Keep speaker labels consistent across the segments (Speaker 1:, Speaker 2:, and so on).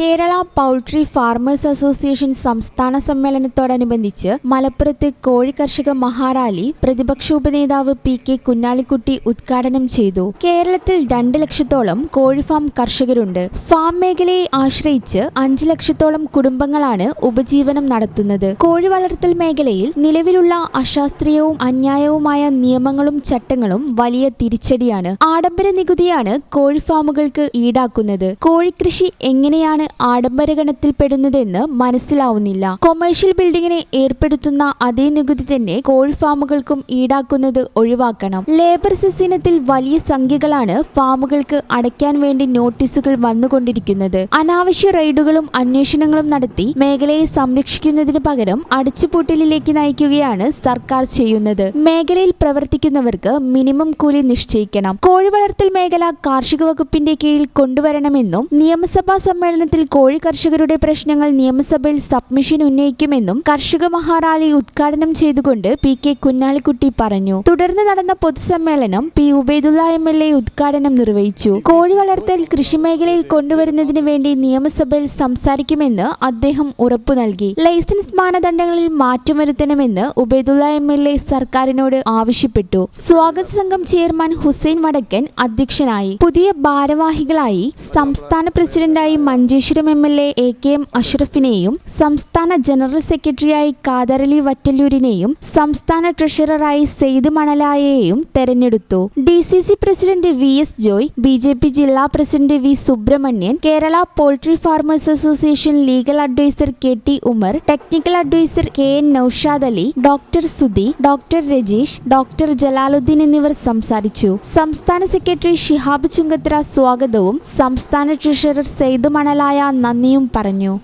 Speaker 1: Kerala poultry farmers association സംസ്ഥാന സമ്മേളനത്തോടനുബന്ധിച്ച് മലപ്പുറത്ത് കോഴി കർഷക മഹാറാലി പ്രതിപക്ഷ ഉപനേതാവ് പി കെ കുഞ്ഞാലിക്കുട്ടി ഉദ്ഘാടനം ചെയ്തു. കേരളത്തിൽ രണ്ട് ലക്ഷത്തോളം കോഴി ഫാം കർഷകരുണ്ട്. ഫാം മേഖലയെ ആശ്രയിച്ച് അഞ്ച് ലക്ഷത്തോളം കുടുംബങ്ങളാണ് ഉപജീവനം നടത്തുന്നത്. കോഴി വളർത്തൽ മേഖലയിൽ നിലവിലുള്ള അശാസ്ത്രീയവും അന്യായവുമായ നിയമങ്ങളും ചട്ടങ്ങളും വലിയ തിരിച്ചടിയാണ്. ആഡംബര നികുതിയാണ് കോഴി ഫാമുകൾക്ക് ഈടാക്കുന്നത്. കോഴിക്കൃഷി എങ്ങനെയാണ് ആഡംബര ഗണത്തിൽപ്പെടുന്നതെന്ന് മനസ്സിലാവുന്നില്ല. കൊമേഴ്ഷ്യൽ ബിൽഡിങ്ങിനെ ഏർപ്പെടുത്തുന്ന അതേ നികുതി തന്നെ കോഴി ഫാമുകൾക്കും ഈടാക്കുന്നത് ഒഴിവാക്കണം. ലേബർ സെസ് ഇനത്തിൽ വലിയ സംഖ്യകളാണ് ഫാമുകൾക്ക് അടയ്ക്കാൻ വേണ്ടി നോട്ടീസുകൾ വന്നുകൊണ്ടിരിക്കുന്നത്. അനാവശ്യ റൈഡുകളും അന്വേഷണങ്ങളും നടത്തി മേഖലയെ സംരക്ഷിക്കുന്നതിന് പകരം അടച്ചുപൂട്ടലിലേക്ക് നയിക്കുകയാണ് സർക്കാർ ചെയ്യുന്നത്. മേഖലയിൽ പ്രവർത്തിക്കുന്നവർക്ക് മിനിമം കൂലി നിശ്ചയിക്കണം. കോഴി വളർത്തൽ മേഖല കാർഷിക വകുപ്പിന്റെ കീഴിൽ കൊണ്ടുവരണമെന്നും നിയമസഭാ സമ്മേളനത്തിൽ കോഴി കർഷകരുടെ പ്രശ്നങ്ങൾ നിയമസഭയിൽ സബ്മിഷൻ ഉന്നയിക്കുമെന്നും കർഷക മഹാറാലി ഉദ്ഘാടനം ചെയ്തുകൊണ്ട് പി കെ കുഞ്ഞാലിക്കുട്ടി പറഞ്ഞു. തുടർന്ന് നടന്ന പൊതുസമ്മേളനം P Ubaidulla M L A ഉദ്ഘാടനം നിർവഹിച്ചു. കോഴി വളർത്തൽ കൃഷിമേഖലയിൽ കൊണ്ടുവരുന്നതിന് വേണ്ടി നിയമസഭയിൽ സംസാരിക്കുമെന്ന് അദ്ദേഹം ഉറപ്പു നൽകി. ലൈസൻസ് മാനദണ്ഡങ്ങളിൽ മാറ്റം വരുത്തണമെന്ന് ഉബൈദുല്ല എം എൽ എ സർക്കാരിനോട് ആവശ്യപ്പെട്ടു. സ്വാഗത സംഘം ചെയർമാൻ ഹുസൈൻ വടക്കൻ അധ്യക്ഷനായി. പുതിയ ഭാരവാഹികളായി സംസ്ഥാന പ്രസിഡന്റായി Manjeshwaram M L A A K M അഷ്റഫിനെയും സംസ്ഥാന ജനറൽ സെക്രട്ടറിയായി കാദറലി വറ്റല്ലൂരിനെയും സംസ്ഥാന ട്രഷററായി സെയ്ദ് മണലായയെയും തെരഞ്ഞെടുത്തു. D C C president V S Joy B J P ജില്ലാ president V Subramanian Kerala poultry farmers association legal adviser K T Umar technical adviser K N Naushad Ali doctor Sudhi doctor Rajeesh doctor Jalaluddin എന്നിവർ സംസാരിച്ചു. സംസ്ഥാന secretary Shihab Chungathara സ്വാഗതവും സംസ്ഥാന treasurer Syed മണലായ നന്ദിയും പറഞ്ഞു.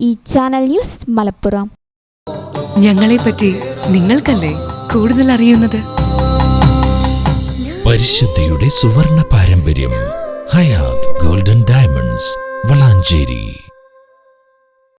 Speaker 1: ഈ channel news Malappuram.
Speaker 2: ഞങ്ങളെ പറ്റി നിങ്ങൾക്കല്ലേ കൂടുതൽ അറിയുന്നത്?
Speaker 3: പരിശുദ്ധിയുടെ സുവർണ പാരമ്പര്യം ഹയാത് ഗോൾഡൻ ഡയമണ്ട്സ് വളാഞ്ചേരി.